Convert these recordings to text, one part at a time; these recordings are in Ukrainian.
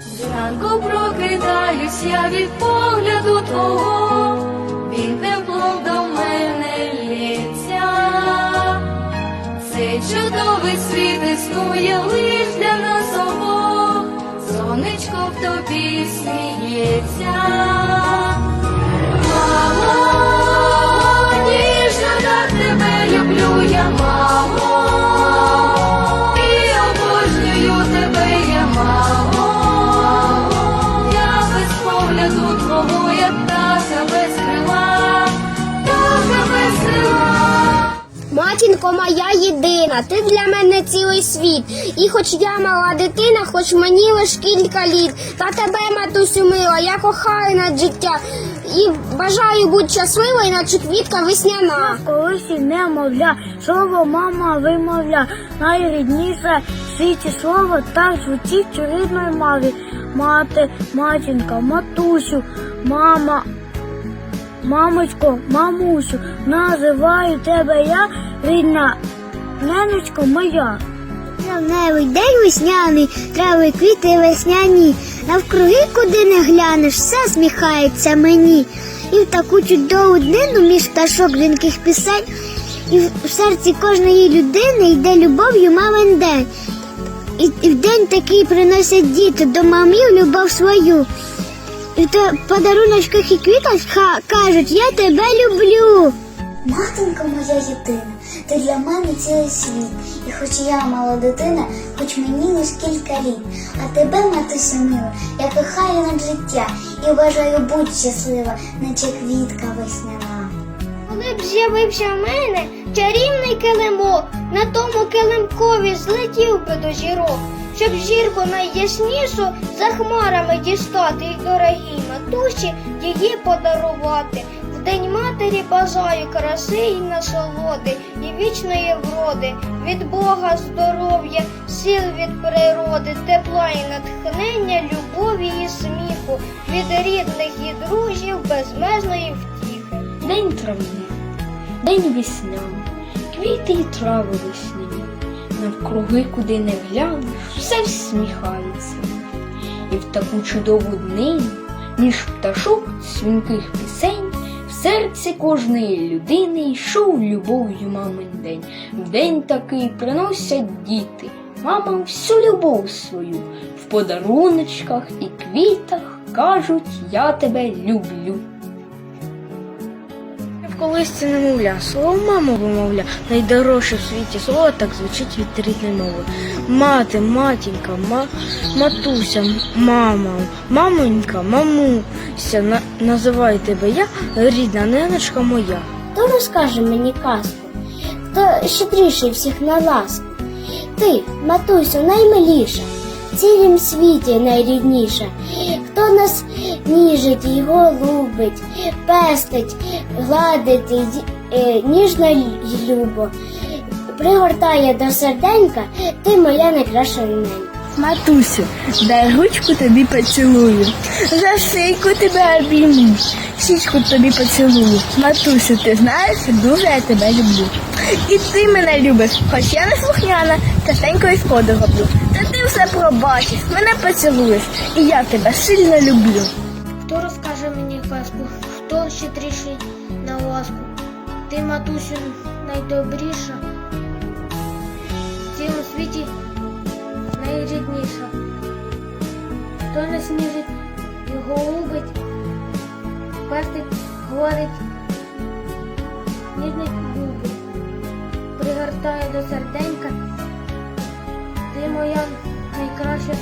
Зранку прокидаюсь я від погляду твого, він теплом до мене лється. Цей чудовий світ існує лиш для нас обох, сонечко в тобі сміється. Матінко моя єдина, ти для мене цілий світ. І хоч я мала дитина, хоч мені лиш кілька літ. Та тебе, матусю мила, я кохаю над життя. І бажаю бути щасливою, наче квітка весняна. Колись і немовля, слово мама вимовля, найрідніше в світі слово так звучить у рідної мові. Мати, матінка, матусю, мама, мамочко, мамусю, називаю тебе я, рідна ненечко моя. Травневий день весняний, трави квіти весняні. Навкруги, куди не глянеш, все сміхається мені. І в таку чудову днину між пташок дзвінких пісень, і в серці кожної людини йде любов'ю мамин день. І, і в день такий приносять діти до мамів любов свою. І то подаруночках і квітах кажуть, я тебе люблю. Матінко моя єдина, ти для мене цілий світ. І хоч я мала дитина, хоч мені лиш кілька літ. А тебе, матусю мила, я кохаю над життя і бажаю будь щаслива, наче квітка весняна. Коли б з'явився в мене чарівний килимок, на тому килимкові злетів би до зірок, щоб зірку найяснішу за хмарами дістати і дорогій матусі її подарувати. День матері бажаю краси і насолоди, і вічної вроди, від Бога здоров'я, сил від природи, тепла і натхнення, любові і сміху, від рідних і друзів безмежної втіхи. День травний, день весняний, квіти й трави весняні, навкруги, куди не глянеш, все всміхається. І в таку чудову днину, між пташок дзвінких пісень, в серці кожної людини йшов любов'ю мамин день. В день такий приносять діти, мамам всю любов свою, в подаруночках і квітах кажуть, я тебе люблю. В колисці немовля, слово мама вимовля, найдорожче в світі слово так звучить від рідної мови. Мати, матінька, ма, матуся, мама, мамонька, мамуся, на, називаю тебе я, рідна неночка моя. Хто розкаже мені казку? Хто щедріший всіх на ласку? Ти, матусю, наймиліша, в цілім світі найрідніша. Хто нас ніжить його любить, пестить, гладить е, ніжно любо, пригортає до серденька, ти моя найкраща ненька. Матусю, дай ручку тобі поцілую, за шийку тебе обійму, щічку тобі поцілую. Матусю, ти знаєш, дуже я тебе люблю. І ти мене любиш, хоч я не слухняна, частенько і шкоду роблю. Та ти все пробачиш, мене поцілуєш, і я тебе сильно люблю. Хто розкаже мені казку, хто щедріший на ласку? Ти, матусю, найдобріша, в цілому світі найрідніша. Хто не сніжить і голубить, пестить, говорить, ніжний губи, пригортає до серденька, ти моя найкраща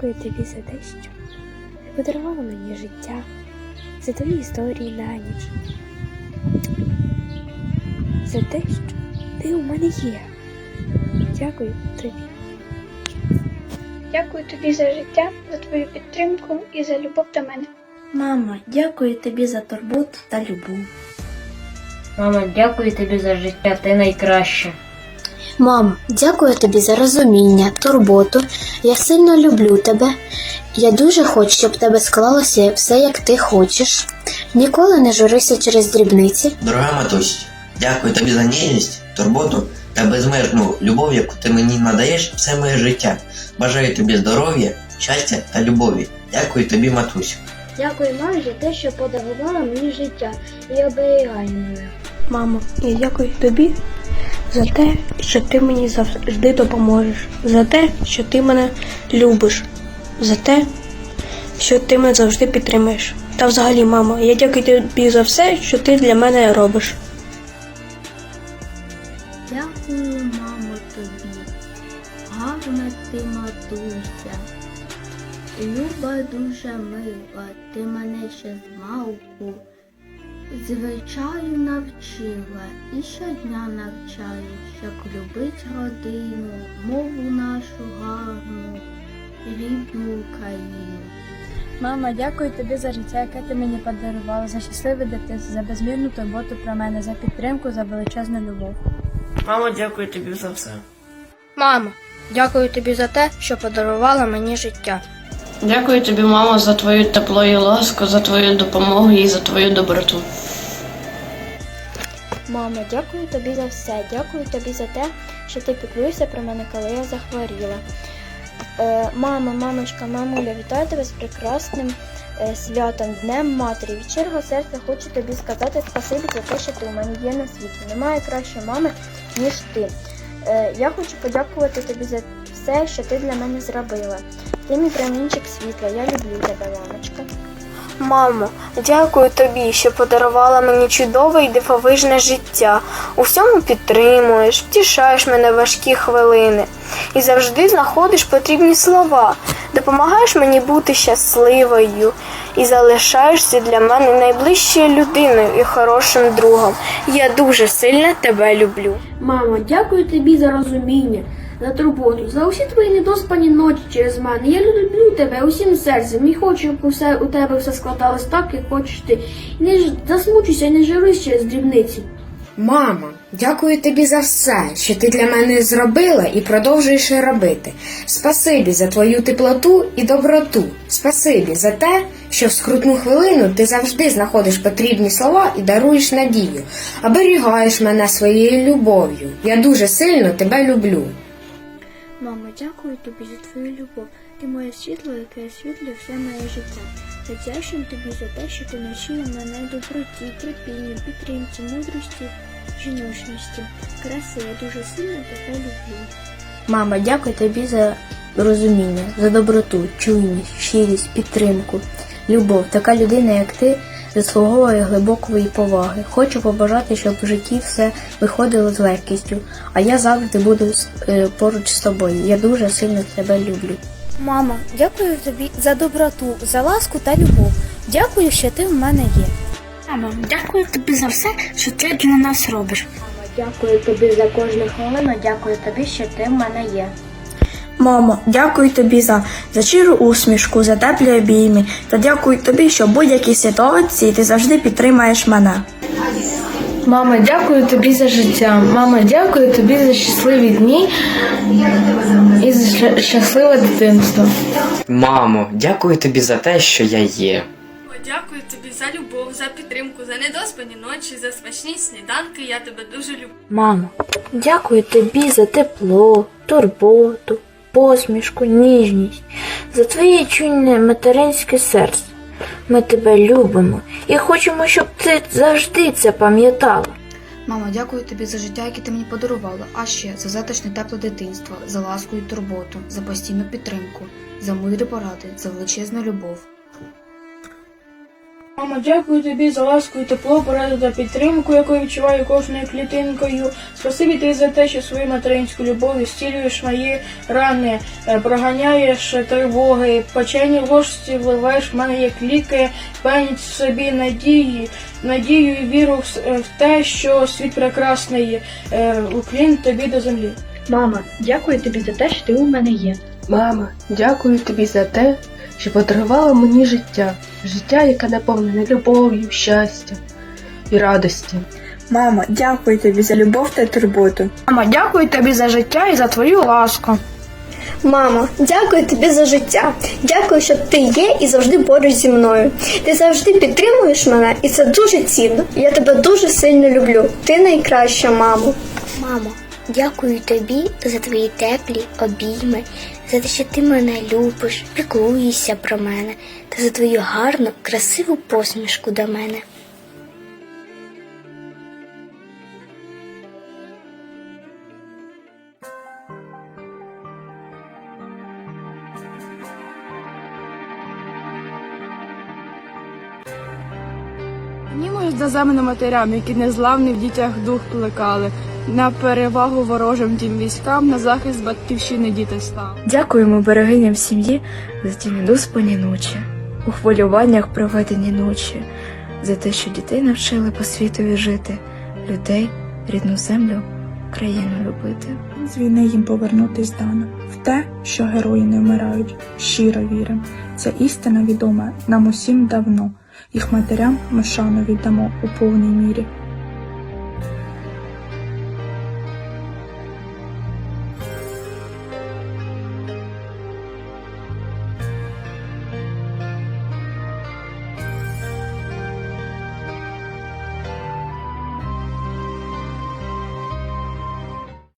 дякую тобі за те, що ти подарувала мені життя, за твої історії на ніч, за те, що ти у мене є. Дякую тобі. Дякую тобі за життя, за твою підтримку і за любов до мене. Мама, дякую тобі за турботу та любов. Мама, дякую тобі за життя, ти найкраща. Мамо, дякую тобі за розуміння, турботу. Я сильно люблю тебе. Я дуже хочу, щоб тебе склалося все, як ти хочеш. Ніколи не журися через дрібниці. Дорога матусь, дякую тобі за ніжність, турботу та безмежну любов, яку ти мені надаєш все моє життя. Бажаю тобі здоров'я, щастя та любові. Дякую тобі, матусю. Дякую мамі за те, що подарувала мені життя і оберігає мене. Мамо, я дякую тобі за те, що ти мені завжди допоможеш, за те, що ти мене любиш, за те, що ти мене завжди підтримуєш. Та взагалі, мамо, я дякую тобі за все, що ти для мене робиш. Дякую, мамо, тобі. Гарна ти матуся. Люба дуже мила, ти мене ще з. Звичаю навчила і щодня навчаю, щоб любить родину, мову нашу гарну, рідну Україну. Мама, дякую тобі за життя, яке ти мені подарувала, за щасливе дитинство, за безмірну турботу про мене, за підтримку, за величезну любов. Мамо, дякую тобі за все. Мамо, дякую тобі за те, що подарувала мені життя. Дякую тобі, мамо, за твою тепло і ласку, за твою допомогу і за твою доброту. Мамо, дякую тобі за все. Дякую тобі за те, що ти піклуєшся про мене, коли я захворіла. Е, мама, мамочка, мамуля, вітаю тебе з прекрасним е, святом, Днем Матері. Від щирого серця хочу тобі сказати спасибі за те, що ти у мене є на світі. Немає кращої мами, ніж ти. Е, я хочу подякувати тобі за все, що ти для мене зробила. Ти мій промінчик світла, я люблю тебе, мамочка. Мамо, дякую тобі, що подарувала мені чудове і дивовижне життя. У всьому підтримуєш, втішаєш мене в важкі хвилини і завжди знаходиш потрібні слова, допомагаєш мені бути щасливою і залишаєшся для мене найближчою людиною і хорошим другом. Я дуже сильно тебе люблю. Мамо, дякую тобі за розуміння, за турботу, за усі твої недоспані ночі через мене. Я люблю тебе усім серцем і хочу, щоб усе у тебе все складалось так, як хочеш ти. І не ж- засмучуйся і не жирусь через дрібниці. Мамо, дякую тобі за все, що ти для мене зробила і продовжуєш робити. Спасибі за твою теплоту і доброту. Спасибі за те, що в скрутну хвилину ти завжди знаходиш потрібні слова і даруєш надію, оберігаєш мене своєю любов'ю. Я дуже сильно тебе люблю. Мамо, дякую тобі за твою любов. Ти моє світло, яке освітлює все моє життя. Я вдячна тобі за те, що ти навчила мене доброті, терпінню, підтримці, мудрості, жіночності. Краси, я дуже сильно тебе люблю. Мама, дякую тобі за розуміння, за доброту, чуйність, щирість, підтримку, любов. Така людина, як ти, заслуговує глибокої поваги. Хочу побажати, щоб в житті все виходило з легкістю, а я завжди буду е, поруч з тобою. Я дуже сильно тебе люблю. Мамо, дякую тобі за доброту, за ласку та любов. Дякую, що ти в мене є. Мамо, дякую тобі за все, що ти для нас робиш. Мама, Дякую тобі за кожну хвилину, дякую тобі, що ти в мене є. Мамо, дякую тобі за, за щиру усмішку, за теплі обійми та дякую тобі, що в будь-якій ситуації ти завжди підтримаєш мене. Мама, дякую тобі за життя. Мама, дякую тобі за щасливі дні і за щасливе дитинство. Мамо, дякую тобі за те, що я є. Дякую тобі за любов, за підтримку, за недоспані ночі, за смачні сніданки. Я тебе дуже люблю. Мамо, дякую тобі за тепло, турботу, посмішку, ніжність, за твоє чуйне материнське серце. Ми тебе любимо і хочемо, щоб ти завжди це пам'ятала. Мамо, дякую тобі за життя, яке ти мені подарувала, а ще за затишне тепле дитинство, за ласку і турботу, за постійну підтримку, за мудрі поради, за величезну любов. Мамо, дякую тобі за ласку і тепло, пораду та підтримку, яку я відчуваю кожною клітинкою. Спасибі тобі за те, що свою материнську любов зцілюєш мої рани, е, проганяєш тривоги, печені ложці вливаєш в мене як ліки, певність в собі надії, надію і віру в е, в те, що світ прекрасний. Е, Уклін тобі до землі. Мама, дякую тобі за те, що ти у мене є. Мама, дякую тобі за те, що подарувала мені життя. Життя, яке наповнене любов'ю, щастям і радості. Мамо, дякую тобі за любов та турботу. Мама, дякую тобі за життя і за твою ласку. Мамо, дякую тобі за життя. Дякую, що ти є і завжди поруч зі мною. Ти завжди підтримуєш мене, і це дуже цінно. Я тебе дуже сильно люблю. Ти найкраща, мамо. Мамо, дякую тобі за твої теплі обійми, за те, що ти мене любиш, піклуєшся про мене та за твою гарну, красиву посмішку до мене. Німою за замину матерям, які незламний в дітях дух плекали, на перевагу ворожим тим військам, на захист батьківщини діти став. Дякуємо берегиням сім'ї за ті недоспані ночі, у хвилюваннях проведені ночі, за те, що дітей навчили по світові жити, людей, рідну землю, країну любити. З війни їм повернутись дано. В те, що герої не вмирають, щиро вірим. Ця істина відома нам усім давно. Їх матерям ми шану віддамо у повній мірі.